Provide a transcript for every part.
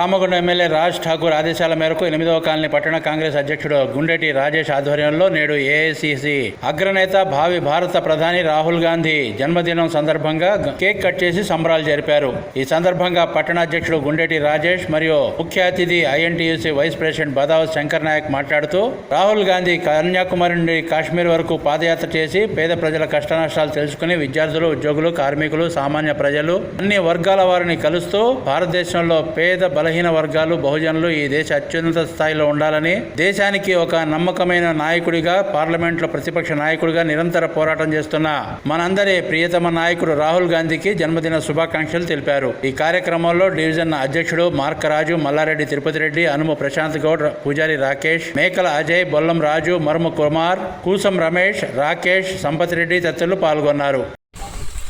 Ramagunda MLA Raj Thakur ఆదేశాల మేరకు ఎనిమిదవ కాలనీ పట్టణ కాంగ్రెస్ అధ్యక్షుడు గుండెటి రాజేష్ ఆధ్వర్యంలో నేడు ఏఐసిసి అగ్రనేత భావి భారత ప్రధాని రాహుల్ గాంధీ జన్మదినం సందర్భంగా కేక్ కట్ చేసి సంబరాలు జరిపారు. ఈ సందర్భంగా పట్టణ అధ్యక్షుడు గుండెటి రాజేష్ మరియు ముఖ్య అతిథి INTUC vice president Badav Shankar Nayak మాట్లాడుతూ రాహుల్ గాంధీ కన్యాకుమారి నుండి కాశ్మీర్ వరకు పాదయాత్ర చేసి పేద ప్రజల కష్టనష్టాలు తెలుసుకుని విద్యార్థులు ఉద్యోగులు కార్మికులు సామాన్య ప్రజలు అన్ని వర్గాల వారిని కలుస్తూ భారతదేశంలో పేద బలహీన వర్గాలు బహుజనులు ఈ దేశ అత్యున్నత స్థాయిలో ఉండాలని దేశానికి ఒక నమ్మకమైన నాయకుడిగా పార్లమెంట్లో ప్రతిపక్ష నాయకుడిగా నిరంతర పోరాటం చేస్తున్న మనందరి ప్రియతమ నాయకుడు రాహుల్ గాంధీకి జన్మదిన శుభాకాంక్షలు తెలిపారు. ఈ కార్యక్రమంలో డివిజన్ అధ్యక్షుడు మార్కరాజు మల్లారెడ్డి తిరుపతి రెడ్డి అనుము ప్రశాంత్ గౌడ్ పూజారి రాకేష్ మేకల అజయ్ బొల్లం రాజు మరుమ కుమార్ కూసం రమేష్ రాకేష్ సంపత్ రెడ్డి తదితరులు పాల్గొన్నారు.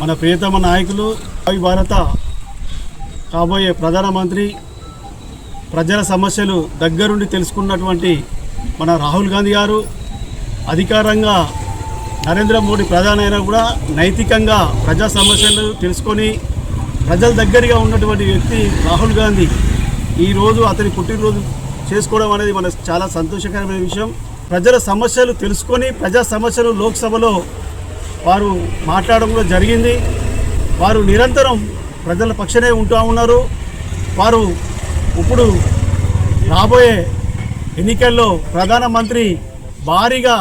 మన ప్రియతమ నాయకులు భారత కాబోయే ప్రధానమంత్రి ప్రజల సమస్యలు దగ్గరుండి తెలుసుకున్నటువంటి మన రాహుల్ గాంధీ గారు అధికారంగా నరేంద్ర మోడీ ప్రధాని అయినా కూడా నైతికంగా ప్రజా సమస్యలు తెలుసుకొని ప్రజల దగ్గరగా ఉన్నటువంటి వ్యక్తి రాహుల్ గాంధీ. ఈరోజు అతని పుట్టినరోజు చేసుకోవడం అనేది మన చాలా సంతోషకరమైన విషయం. ప్రజల సమస్యలు తెలుసుకొని ప్రజా సమస్యలు లోక్సభలో వారు మాట్లాడడం కూడా జరిగింది. వారు నిరంతరం ప్రజల పక్షనే ఉంటూ ఉన్నారు. వారు ఇప్పుడు రాబోయే ఎన్నికల్లో ప్రధానమంత్రి భారీగా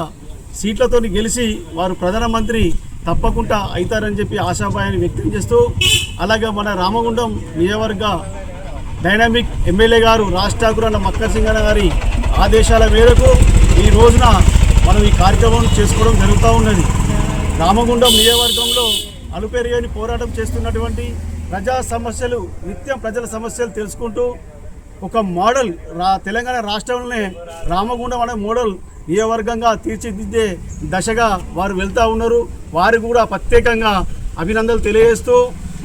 సీట్లతో గెలిచి వారు ప్రధానమంత్రి తప్పకుండా అవుతారని చెప్పి ఆశాభాయాన్ని వ్యక్తం చేస్తూ అలాగే మన రామగుండం నియోజకవర్గ డైనామిక్ ఎమ్మెల్యే గారు రాజ్ ఠాకూర్ అన్న మక్కర్ సింగ్ అన్న గారి ఆదేశాల మేరకు ఈ రోజున మనం ఈ కార్యక్రమం చేసుకోవడం జరుగుతూ ఉన్నది. రామగుండం నియోజకవర్గంలో అలుపెరుగని పోరాటం చేస్తున్నటువంటి ప్రజా సమస్యలు నిత్యం ప్రజల సమస్యలు తెలుసుకుంటూ ఒక మోడల్ రా తెలంగాణ రాష్ట్రంలోనే రామగుండం అనే మోడల్ నియోజకవర్గంగా తీర్చిదిద్దే దశగా వారు వెళ్తూ ఉన్నారు. వారు కూడా ప్రత్యేకంగా అభినందనలు తెలియజేస్తూ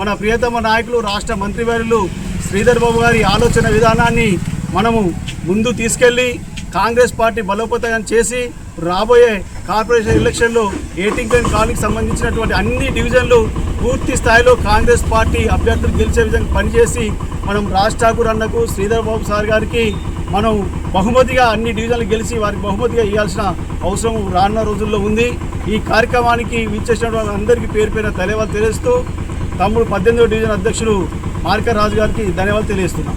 మన ప్రియతమ నాయకులు రాష్ట్ర మంత్రివర్యులు శ్రీధర్ బాబు గారి ఆలోచన విధానాన్ని మనము ముందు తీసుకెళ్ళి కాంగ్రెస్ పార్టీ బలోపేతం చేసి రాబోయే కార్పొరేషన్ ఎలక్షన్లో ఎయిటింగ్ కాలనీకి సంబంధించినటువంటి అన్ని డివిజన్లు పూర్తి స్థాయిలో కాంగ్రెస్ పార్టీ అభ్యర్థులు గెలిచే విధంగా పనిచేసి మనం రాజ్ ఠాకూర్ అన్నకు శ్రీధర్ బాబు సార్ గారికి మనం బహుమతిగా అన్ని డివిజన్లు గెలిచి వారికి బహుమతిగా ఇవ్వాల్సిన అవసరం రానున్న రోజుల్లో ఉంది. ఈ కార్యక్రమానికి విచ్చేసినటువంటి అందరికీ పేరు పైన ధన్యవాదాలు తెలియజేస్తూ తమ్ముడు పద్దెనిమిదో డివిజన్ అధ్యక్షుడు మార్కరాజు గారికి ధన్యవాదాలు తెలియజేస్తున్నాం.